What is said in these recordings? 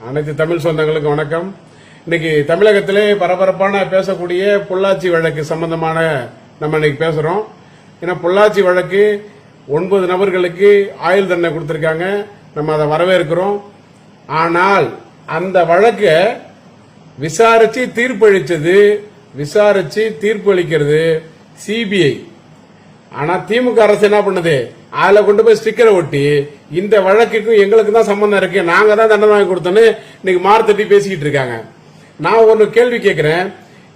அனைத்து தமிழ் சொந்தங்களுக்கு வணக்கம். இன்னைக்கு தமிழகத்திலே பரபரப்பான பேசக்கூடிய பொள்ளாச்சி வழக்கு சம்பந்தமான நம்ம இன்னைக்கு பேசுறோம். ஏன்னா பொள்ளாச்சி வழக்கு ஒன்பது நபர்களுக்கு ஆயுள் தண்டனை கொடுத்துருக்காங்க. நம்ம அதை வரவேற்கிறோம். ஆனால் அந்த வழக்கை விசாரிச்சு தீர்ப்பளிச்சது விசாரிச்சு தீர்ப்பு அளிக்கிறது சிபிஐ. ஆனா திமுக அரசு என்ன பண்ணுது? அதுல கொண்டு போய் ஸ்டிக்கரை ஒட்டி இந்த வழக்குக்கும் எங்களுக்கு தான் சம்பந்தம் இருக்கு. நாங்க தான் தண்டனை வாங்கி கொடுத்தோன்னு இன்னைக்கு மார்த்தட்டி பேசிக்கிட்டு இருக்காங்க. நான் ஒன்று கேள்வி கேட்கிறேன்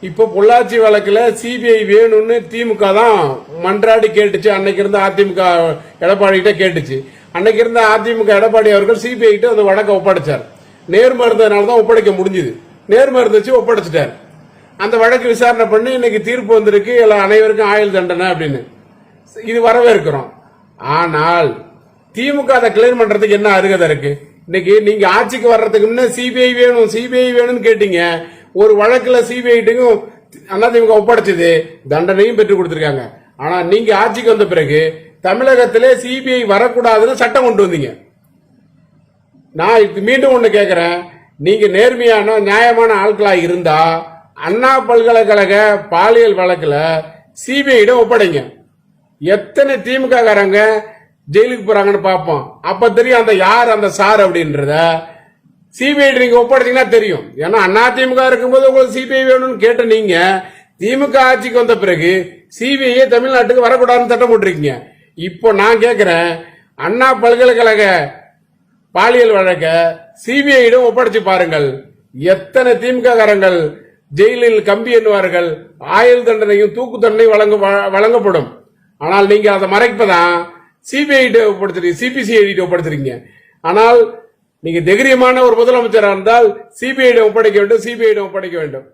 இப்போ பொள்ளாச்சி வழக்குல சிபிஐ வேணும்னு திமுக தான் மன்றாடி கேட்டுச்சு. அன்னைக்கு இருந்த அதிமுக எடப்பாடி கிட்ட கேட்டுச்சு. அன்னைக்கு இருந்த அதிமுக எடப்பாடி அவர்கள் சிபிஐ கிட்ட அந்த வழக்கை ஒப்படைச்சார். நேர்மை இருந்ததுனால தான் ஒப்படைக்க முடிஞ்சுது. நேர்மை இருந்துச்சு ஒப்படைச்சிட்டார். அந்த வழக்கு விசாரணை பண்ணி இன்னைக்கு தீர்ப்பு வந்திருக்கு. எல்லா அனைவருக்கும் ஆயுள் தண்டனை அப்படின்னு. இது வரவேற்கிறோம். ஆனால் திமுக அதை கிளியர் பண்றதுக்கு என்ன அருகதை இருக்கு? இன்னைக்கு நீங்க ஆட்சிக்கு வர்றதுக்கு முன்ன சிபிஐ வேணும் சிபிஐ வேணும்னு கேட்டீங்க. ஒரு வழக்குல சிபிஐட்டுக்கும் அதிமுக ஒப்படைச்சது. தண்டனையும் பெற்றுக் கொடுத்துருக்காங்க. ஆனா நீங்க ஆட்சிக்கு வந்த பிறகு தமிழகத்திலே சிபிஐ வரக்கூடாதுன்னு சட்டம் கொண்டு வந்தீங்க. நான் இது மீண்டும் ஒன்று கேட்குறேன் நீங்க நேர்மையான நியாயமான ஆட்களா இருந்தா அண்ணா பல்கலைக்கழக பாலியல் வழக்கில் சிபிஐடம் ஒப்படைங்க. எத்தனை திமுக காரங்க ஜெயிலுக்கு போறாங்கன்னு பார்ப்போம். அப்ப தெரியும் அந்த யார் அந்த சார் அப்படின்றத. சிபிஐ நீங்க ஒப்படைச்சீங்கன்னா தெரியும். ஏன்னா அண்ணா திமுக இருக்கும்போது உங்களுக்கு சிபிஐ வேணும்னு கேட்ட நீங்க திமுக ஆட்சிக்கு வந்த பிறகு சிபிஐ தமிழ்நாட்டுக்கு வரக்கூடாதுன்னு சட்டம் போட்டிருக்கீங்க. இப்போ நான் கேட்கிறேன் அண்ணா பல்கலைக்கழக பாலியல் வழக்க சிபிஐயிடம் ஒப்படைச்சு பாருங்கள். எத்தனை திமுக காரங்கள் ஜெயிலில் கம்பி எண்ணுவார்கள் ஆயுள் தண்டனையும் தூக்கு தண்டனை வழங்க வ- வழங்கப்படும். ஆனால் நீங்க அதை மறைப்பதான் சிபிஐ ஒப்படுத்துறீங்க சிபிசிஐடி ஒப்படுத்துறீங்க ஆனால் நீங்க தைரியமான ஒரு முதலமைச்சராக இருந்தால் சிபிஐ ஒப்படைக்க வேண்டும் சிபிஐ ஒப்படைக்க வேண்டும்.